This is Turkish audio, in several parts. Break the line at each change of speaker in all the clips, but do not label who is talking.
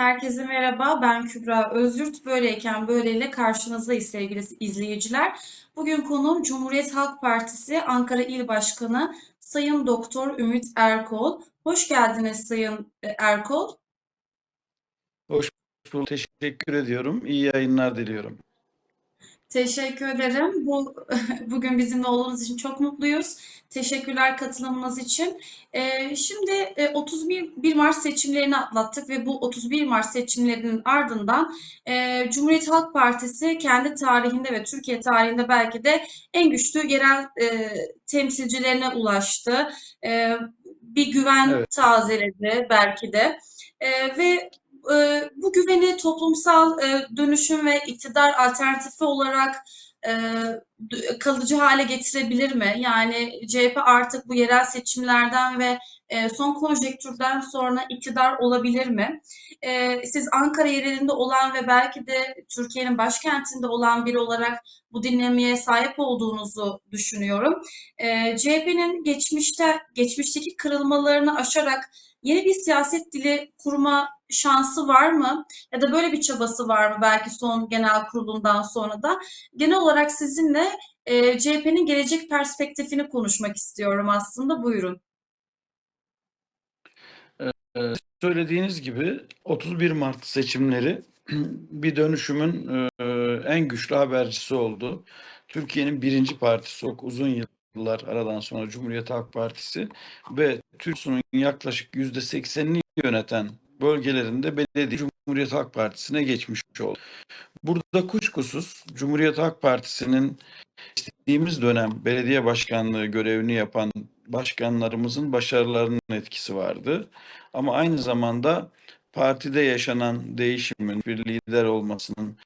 Herkese merhaba, ben Kübra Özyurt. Böyleyken böyleyle karşınızdayız sevgili izleyiciler. Bugün konuğum Cumhuriyet Halk Partisi Ankara İl Başkanı Sayın Doktor Ümit Erkol. Hoş geldiniz Sayın Erkol.
Hoş bulduk. Teşekkür ediyorum. İyi yayınlar diliyorum.
Teşekkür ederim. Bu bugün bizimle olduğunuz için çok mutluyuz. Teşekkürler katılımınız için. Ee, şimdi e, 31 1 Mart seçimlerini atlattık ve bu 31 Mart seçimlerinin ardından e, Cumhuriyet Halk Partisi kendi tarihinde ve Türkiye tarihinde belki de en güçlü yerel e, temsilcilerine ulaştı. E, bir güven
Evet.
tazeledi belki de. E, ve e, bu güveni toplumsal e, dönüşüm ve iktidar alternatifi olarak e, kalıcı hale getirebilir mi? Yani CHP artık bu yerel seçimlerden ve e, son konjektürden sonra iktidar olabilir mi? Siz Ankara yerelinde olan ve belki de Türkiye'nin başkentinde olan biri olarak bu dinlemeye sahip olduğunuzu düşünüyorum. CHP'nin geçmişte geçmişteki kırılmalarını aşarak yeni bir siyaset dili kurma şansı var mı? Ya da böyle bir çabası var mı belki son genel kurulundan sonra da? Genel olarak sizinle e, CHP'nin gelecek perspektifini konuşmak istiyorum aslında. Buyurun.
Ee, söylediğiniz gibi 31 Mart seçimleri bir dönüşümün e, en güçlü habercisi oldu. Türkiye'nin birinci partisi çok uzun yıllar aradan sonra Cumhuriyet Halk Partisi ve Türkiye'nin yaklaşık yüzde seksenini yöneten bölgelerinde belediye Cumhuriyet Halk Partisi'ne geçmiş oldu. Burada kuşkusuz Cumhuriyet Halk Partisi'nin geçtiğimiz dönem belediye başkanlığı görevini yapan başkanlarımızın başarılarının etkisi vardı. Ama aynı zamanda partide yaşanan değişimin bir lider olmasının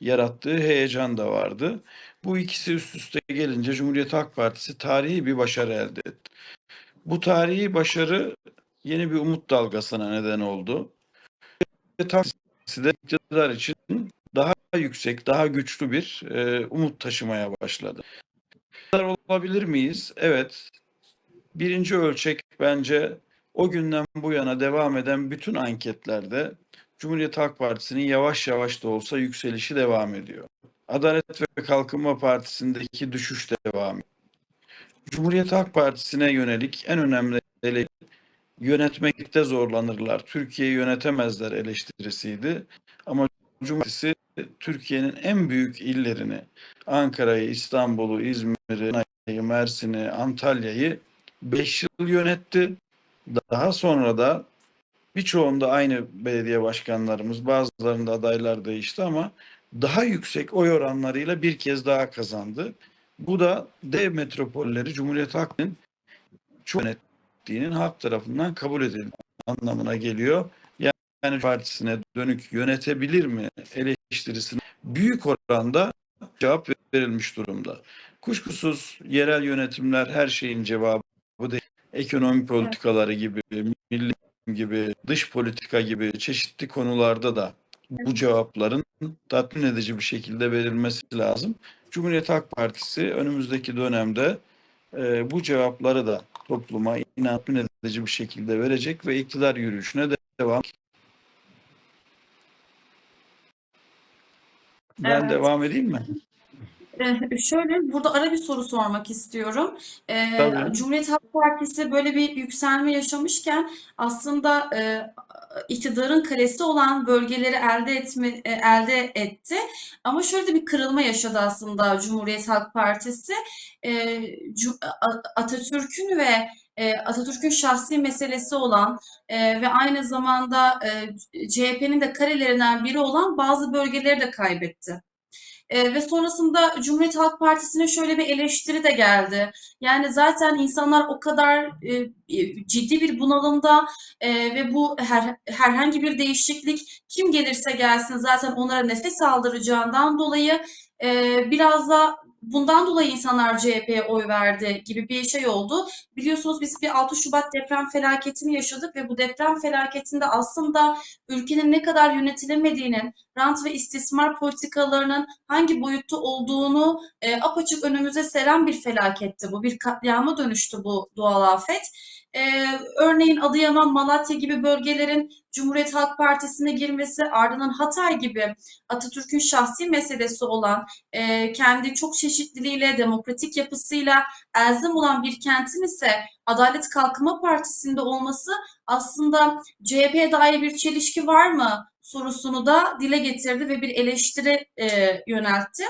yarattığı heyecan da vardı. Bu ikisi üst üste gelince Cumhuriyet Halk Partisi tarihi bir başarı elde etti. Bu tarihi başarı yeni bir umut dalgasına neden oldu. Cumhuriyet Halk Partisi de iktidar için daha yüksek, daha güçlü bir e, umut taşımaya başladı. İktidar olabilir miyiz? Evet. Birinci ölçek bence o günden bu yana devam eden bütün anketlerde Cumhuriyet Halk Partisi'nin yavaş yavaş da olsa yükselişi devam ediyor. Adalet ve Kalkınma Partisi'ndeki düşüş devam ediyor. Cumhuriyet Halk Partisi'ne yönelik en önemli ele yönetmekte zorlanırlar. Türkiye'yi yönetemezler eleştirisiydi. Ama Cumhuriyet Türkiye'nin en büyük illerini Ankara'yı, İstanbul'u, İzmir'i, Mersin'i, Antalya'yı 5 yıl yönetti. Daha sonra da birçoğunda aynı belediye başkanlarımız, bazılarında adaylar değişti ama daha yüksek oy oranlarıyla bir kez daha kazandı. Bu da dev metropolleri Cumhuriyet Halkı'nın çok yönettiğinin halk tarafından kabul edildiği anlamına geliyor. Yani partisine dönük yönetebilir mi eleştirisine büyük oranda cevap verilmiş durumda. Kuşkusuz yerel yönetimler her şeyin cevabı değil. Ekonomi politikaları gibi, milli gibi, dış politika gibi çeşitli konularda da bu cevapların tatmin edici bir şekilde verilmesi lazım. Cumhuriyet Halk Partisi önümüzdeki dönemde e, bu cevapları da topluma tatmin edici bir şekilde verecek ve iktidar yürüyüşüne de devam Ben
Evet.
devam edeyim mi?
Ee, şöyle burada ara bir soru sormak istiyorum. Ee,
Tabii.
Cumhuriyet Halk Partisi böyle bir yükselme yaşamışken aslında e, iktidarın kalesi olan bölgeleri elde etme e, elde etti. Ama şöyle de bir kırılma yaşadı aslında Cumhuriyet Halk Partisi. A- Atatürk'ün ve e, Atatürk'ün şahsi meselesi olan e, ve aynı zamanda e, CHP'nin de karelerinden biri olan bazı bölgeleri de kaybetti. E, ve sonrasında Cumhuriyet Halk Partisi'ne şöyle bir eleştiri de geldi. Yani zaten insanlar o kadar e, ciddi bir bunalımda e, ve bu her, herhangi bir değişiklik kim gelirse gelsin zaten onlara nefes aldıracağından dolayı e, biraz da bundan dolayı insanlar CHP'ye oy verdi gibi bir şey oldu. Biliyorsunuz biz bir 6 Şubat deprem felaketini yaşadık ve bu deprem felaketinde aslında ülkenin ne kadar yönetilemediğinin, rant ve istismar politikalarının hangi boyutta olduğunu e, apaçık önümüze seren bir felaketti bu. Bir katliama dönüştü bu doğal afet. Eee, örneğin Adıyaman, Malatya gibi bölgelerin Cumhuriyet Halk Partisi'ne girmesi, ardından Hatay gibi Atatürk'ün şahsi meselesi olan, eee, kendi çok çeşitliliğiyle, demokratik yapısıyla elzem olan bir kentin ise Adalet Kalkınma Partisi'nde olması aslında CHP'ye dair bir çelişki var mı sorusunu da dile getirdi ve bir eleştiri eee, yöneltti.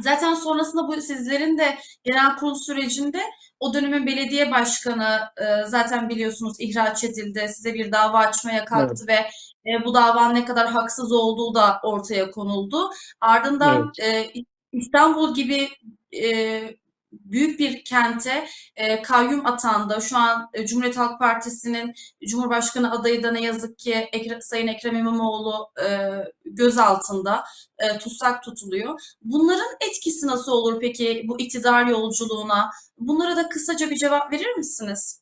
Zaten sonrasında bu sizlerin de genel kurul sürecinde o dönemin belediye başkanı e, zaten biliyorsunuz ihraç edildi. Size bir dava açmaya kalktı ve e, bu davanın ne kadar haksız olduğu da ortaya konuldu. Ardından e, İstanbul gibi e, büyük bir kente e, kayyum atandı. Şu an e, Cumhuriyet Halk Partisi'nin Cumhurbaşkanı adayı da ne yazık ki Ekre- Sayın Ekrem İmamoğlu e, gözaltında e, tutsak tutuluyor. Bunların etkisi nasıl olur peki bu iktidar yolculuğuna? Bunlara da kısaca bir cevap verir misiniz?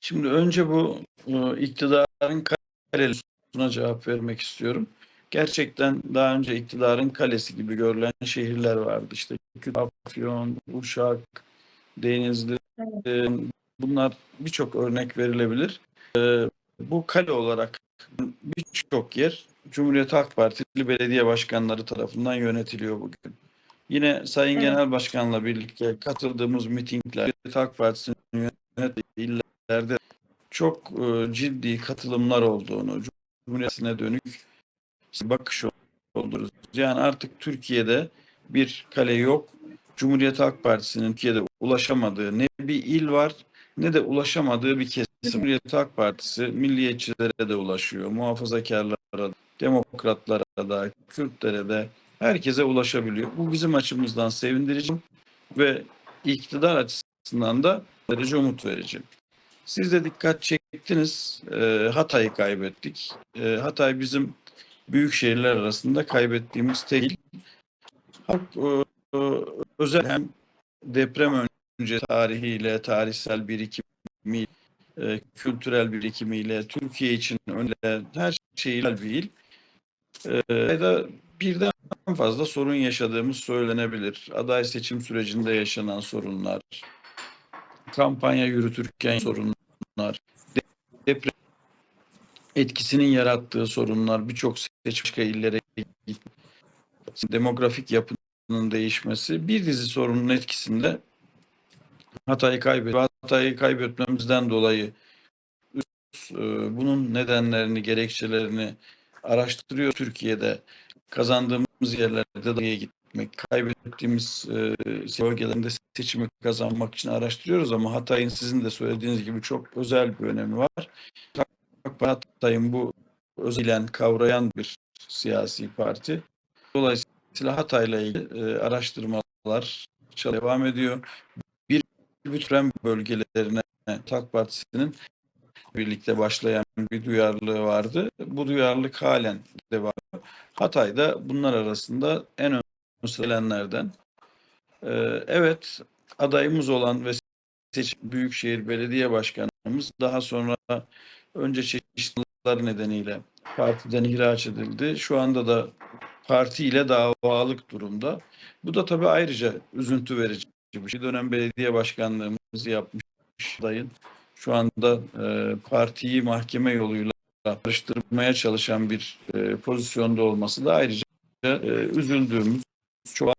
Şimdi önce bu e, iktidarın kalesine cevap vermek istiyorum. Gerçekten daha önce iktidarın kalesi gibi görülen şehirler vardı. İşte Afyon, Uşak, Denizli. e, Bunlar birçok örnek verilebilir. E, Bu kale olarak birçok yer Cumhuriyet Halk Partili belediye başkanları tarafından yönetiliyor bugün. Yine Sayın
Evet.
Genel Başkan'la birlikte katıldığımız mitingler Halk Partisi'nin yönettiği illerde çok e, ciddi katılımlar olduğunu, Cumhuriyet'ine dönük bakış olduğunu. Yani artık Türkiye'de bir kale yok. Cumhuriyet Halk Partisi'nin Türkiye'de ulaşamadığı ne bir il var ne de ulaşamadığı bir kesim. Cumhuriyet Halk Partisi milliyetçilere de ulaşıyor, muhafazakarlara, demokratlara da, Kürtlere de herkese ulaşabiliyor. Bu bizim açımızdan sevindirici ve iktidar açısından da derece umut verici. Siz de dikkat çektiniz. E, Hatay'ı kaybettik. E, Hatay bizim büyük şehirler arasında kaybettiğimiz tek il. Halk e, e, özel hem deprem önce tarihiyle, tarihsel birikimi, e, kültürel birikimiyle, Türkiye için öyle her şeyle bir il. E, da birden fazla sorun yaşadığımız söylenebilir. Aday seçim sürecinde yaşanan sorunlar, kampanya yürütürken sorunlar, deprem etkisinin yarattığı sorunlar, birçok seçim illere demografik yapının değişmesi, bir dizi sorunun etkisinde Hatay'ı kaybettik. Hatay'ı kaybetmemizden dolayı e, bunun nedenlerini, gerekçelerini araştırıyor Türkiye'de. Kazandığımız yerlerde de gitmek, kaybettiğimiz e, bölgelerinde seçimi kazanmak için araştırıyoruz ama Hatay'ın sizin de söylediğiniz gibi çok özel bir önemi var. Hatay'ın bu özilen, kavrayan bir siyasi parti. Dolayısıyla Hatay'la ilgili e, araştırmalar devam ediyor. Bir bütün bölgelerine TAK Partisi'nin birlikte başlayan bir duyarlılığı vardı. Bu duyarlılık halen devam ediyor. Hatay da bunlar arasında en ön gelenlerden. Ee, evet adayımız olan ve seçim Büyükşehir Belediye Başkanımız daha sonra önce çeşitliler nedeniyle partiden ihraç edildi. Şu anda da partiyle davalık durumda. Bu da tabii ayrıca üzüntü verici bir şey. Dönem belediye başkanlığımızı yapmış adayın şu anda e, partiyi mahkeme yoluyla karıştırmaya çalışan bir e, pozisyonda olması da ayrıca e, üzüldüğümüz, çok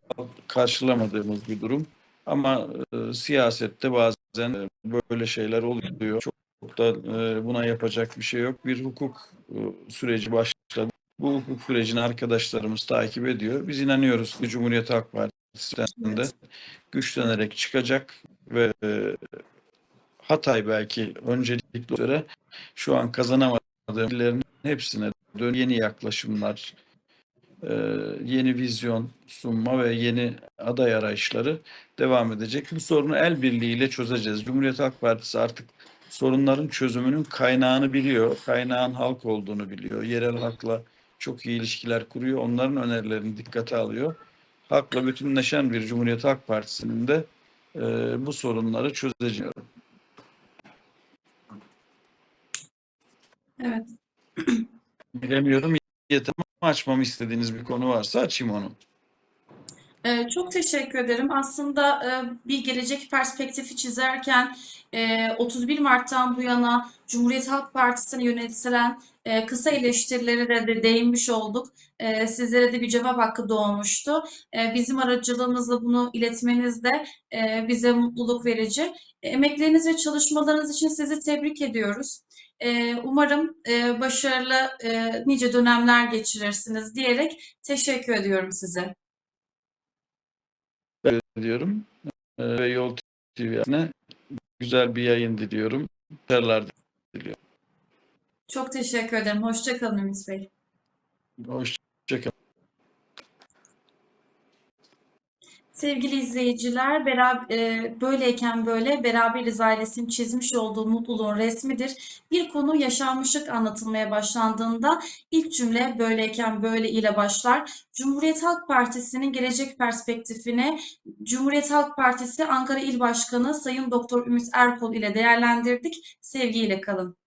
karşılamadığımız bir durum. Ama e, siyasette bazen e, böyle şeyler oluyor. Çok, da e, buna yapacak bir şey yok. Bir hukuk e, süreci başladı. Bu hukuk sürecini arkadaşlarımız takip ediyor. Biz inanıyoruz ki Cumhuriyet Halk Partisi'nden de güçlenerek çıkacak ve e, Hatay belki öncelikli göre şu an kazanamadığım illerin hepsine dön yeni yaklaşımlar, e, yeni vizyon sunma ve yeni aday arayışları devam edecek. Bu sorunu el birliğiyle çözeceğiz. Cumhuriyet Halk Partisi artık sorunların çözümünün kaynağını biliyor. Kaynağın halk olduğunu biliyor. Yerel halkla çok iyi ilişkiler kuruyor. Onların önerilerini dikkate alıyor. Halkla bütünleşen bir Cumhuriyet Halk Partisi'nin de e, bu sorunları çözeceği.
Evet.
Bilemiyorum. Yeter açmamı istediğiniz bir konu varsa açayım onu.
Eee, çok teşekkür ederim. Aslında, eee, bir gelecek perspektifi çizerken, eee, 31 Mart'tan bu yana Cumhuriyet Halk Partisi'ne yöneltilen, eee, kısa eleştirilere de değinmiş olduk. Sizlere de bir cevap hakkı doğmuştu. Bizim aracılığımızla bunu iletmeniz de, bize mutluluk verici. Emekleriniz ve çalışmalarınız için sizi tebrik ediyoruz. Umarım, başarılı, nice dönemler geçirirsiniz diyerek teşekkür ediyorum size.
Diyorum. Eee, ve Yol TV'ne güzel bir yayın diliyorum. Başarılar diliyorum.
Çok teşekkür ederim. Hoşça kalın Ümit Bey.
Hoşça kalın.
Sevgili izleyiciler, berab eee, böyleyken böyle beraberiz ailesinin çizmiş olduğu mutluluğun resmidir. Bir konu yaşanmışlık anlatılmaya başlandığında ilk cümle böyleyken böyle ile başlar. Cumhuriyet Halk Partisi'nin gelecek perspektifini Cumhuriyet Halk Partisi Ankara İl Başkanı Sayın Doktor Ümit Erkol ile değerlendirdik. Sevgiyle kalın.